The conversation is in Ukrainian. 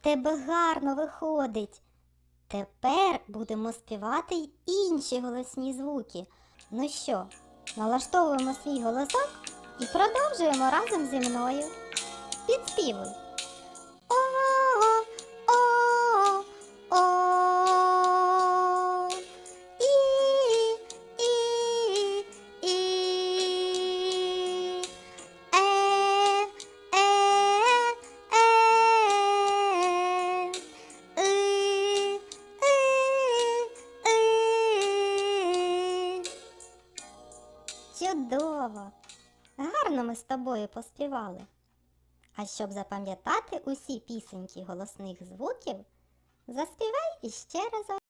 Тебе гарно виходить. Тепер будемо співати й інші голосні звуки. Ну що, налаштовуємо свій голосок і продовжуємо разом зі мною. Підспівуй. Чудово! Гарно ми з тобою поспівали. А щоб запам'ятати усі пісеньки голосних звуків, заспівай іще разок.